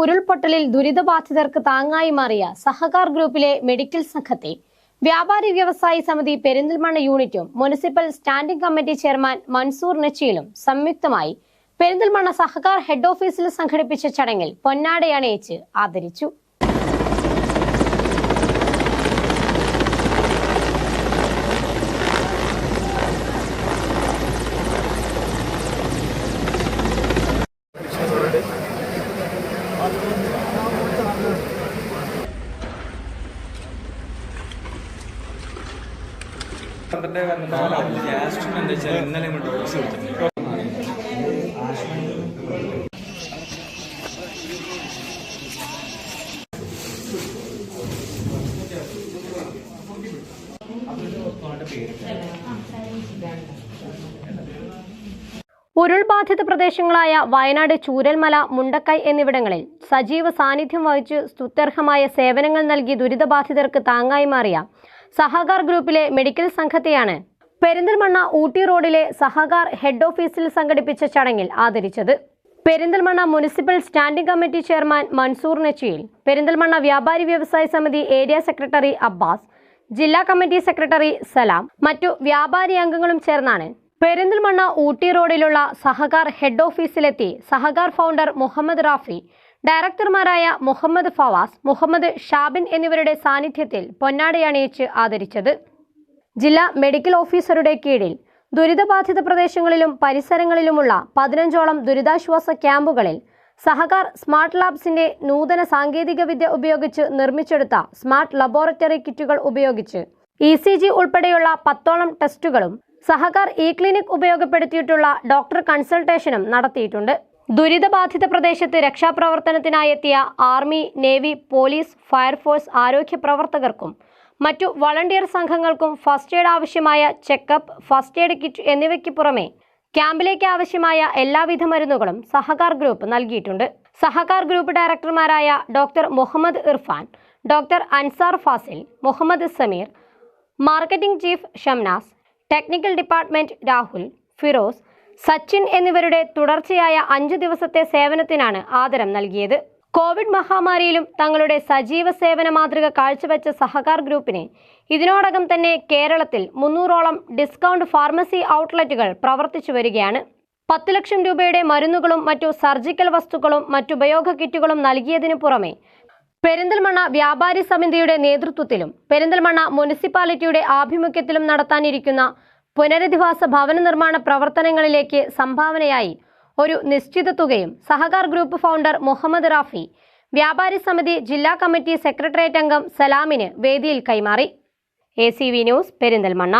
ഉരുൾപൊട്ടലിൽ ദുരിതബാധിതർക്ക് താങ്ങായി മാറിയ സഹകാർ ഗ്രൂപ്പിലെ മെഡിക്കൽ സംഘത്തെ വ്യാപാരി വ്യവസായി സമിതി പെരിന്തൽമണ്ണ യൂണിറ്റും municipal standing committee chairman Mansoor നച്ചിയിലും സംയുക്തമായി പെരിന്തൽമണ്ണ സഹകാർ ഹെഡ് ഓഫീസിൽ സംഘടിപ്പിച്ച ചടങ്ങിൽ പൊന്നാടയണയിച്ച് ആദരിച്ചു. വെച്ചാൽ ഇന്നലെ ഉരുൾബാധിത പ്രദേശങ്ങളായ വയനാട് ചൂരൽമല മുണ്ടക്കൈ എന്നിവിടങ്ങളിൽ സജീവ സാന്നിധ്യം വഹിച്ച് സ്തുത്യർഹമായ സേവനങ്ങൾ നൽകി ദുരിതബാധിതർക്ക് താങ്ങായി മാറിയ സഹകാർ ഗ്രൂപ്പിലെ മെഡിക്കൽ സംഘത്തെയാണ് പെരിന്തൽമണ്ണ ഊട്ടി റോഡിലെ സഹകാർ ഹെഡ് ഓഫീസിൽ സംഘടിപ്പിച്ച ചടങ്ങിൽ ആദരിച്ചത്. Perinthalmanna municipal standing committee chairman Mansoor Nachiyil Perinthalmanna വ്യാപാരി വ്യവസായ സമിതി ഏരിയ സെക്രട്ടറി അബ്ബാസ് ജില്ലാ കമ്മിറ്റി സെക്രട്ടറി സലാം മറ്റു വ്യാപാരി അംഗങ്ങളും ചേർന്നാണ്. പെരിന്തൽമണ്ണ ഊട്ടി റോഡിലുള്ള സഹകാർ ഹെഡ് ഓഫീസിലെത്തി സഹകാർ ഫൗണ്ടർ മുഹമ്മദ് റാഫി ഡയറക്ടർമാരായ മുഹമ്മദ് ഫവാസ് മുഹമ്മദ് ഷാബിൻ എന്നിവരുടെ സാന്നിധ്യത്തിൽ പൊന്നാടയണിയിച്ച് ആദരിച്ചത്. ജില്ലാ മെഡിക്കൽ ഓഫീസറുടെ കീഴിൽ ദുരിതബാധിത പ്രദേശങ്ങളിലും പരിസരങ്ങളിലുമുള്ള പതിനഞ്ചോളം ദുരിതാശ്വാസ ക്യാമ്പുകളിൽ സഹകാർ സ്മാർട്ട് ലാബ്സിന്റെ നൂതന സാങ്കേതിക വിദ്യ ഉപയോഗിച്ച് നിർമ്മിച്ചെടുത്ത സ്മാർട്ട് ലബോറട്ടറി കിറ്റുകൾ ഉപയോഗിച്ച് ഇ സി ജി ഉൾപ്പെടെയുള്ള പത്തോളം ടെസ്റ്റുകളും സഹകാർ ഇ ക്ലിനിക് ഉപയോഗപ്പെടുത്തിയിട്ടുള്ള ഡോക്ടർ കൺസൾട്ടേഷനും നടത്തിയിട്ടുണ്ട്. ദുരിതബാധിത പ്രദേശത്ത് രക്ഷാപ്രവർത്തനത്തിനായി എത്തിയ ആർമി നേവി പോലീസ് ഫയർഫോഴ്സ് ആരോഗ്യ പ്രവർത്തകർക്കും മറ്റു വളണ്ടിയർ സംഘങ്ങൾക്കും ഫസ്റ്റ് എയ്ഡ് ആവശ്യമായ ചെക്കപ്പ് ഫസ്റ്റ് എയ്ഡ് കിറ്റ് എന്നിവയ്ക്ക് പുറമെ ക്യാമ്പിലേക്ക് ആവശ്യമായ എല്ലാവിധ മരുന്നുകളും സഹകാർ ഗ്രൂപ്പ് നൽകിയിട്ടുണ്ട്. Sahakar group ഡയറക്ടർമാരായ doctor Muhammad Irfan doctor Ansar Fazil Muhammad Sameer marketing chief Shamnas technical department Rahul Firoz Sachin എന്നിവരുടെ തുടർച്ചയായ അഞ്ചു ദിവസത്തെ സേവനത്തിനാണ് ആദരം നൽകിയത്. കോവിഡ് മഹാമാരിയിലും തങ്ങളുടെ സജീവ സേവന മാതൃക കാഴ്ചവെച്ച സഹകാർ ഗ്രൂപ്പിനെ ഇതിനോടകം തന്നെ കേരളത്തിൽ മുന്നൂറോളം ഡിസ്കൗണ്ട് ഫാർമസി ഔട്ട്ലെറ്റുകൾ പ്രവർത്തിച്ചു വരികയാണ്. പത്ത് ലക്ഷം രൂപയുടെ മരുന്നുകളും മറ്റു സർജിക്കൽ വസ്തുക്കളും മറ്റുപയോഗ കിറ്റുകളും നൽകിയതിനു പുറമെ പെരിന്തൽമണ്ണ വ്യാപാരി സമിതിയുടെ നേതൃത്വത്തിലും പെരിന്തൽമണ്ണ മുനിസിപ്പാലിറ്റിയുടെ ആഭിമുഖ്യത്തിലും നടത്താനിരിക്കുന്ന പുനരധിവാസ ഭവന നിർമ്മാണ പ്രവർത്തനങ്ങളിലേക്ക് സംഭാവനയായി ഒരു നിശ്ചിത തുകയും സഹകാർ ഗ്രൂപ്പ് ഫൗണ്ടർ മുഹമ്മദ് റാഫി. വ്യാപാരി സമിതി ജില്ലാ കമ്മിറ്റി സെക്രട്ടേറിയറ്റ് അംഗം സലാമിന് വേദിയിൽ കൈമാറി. A news Perinthalmanna.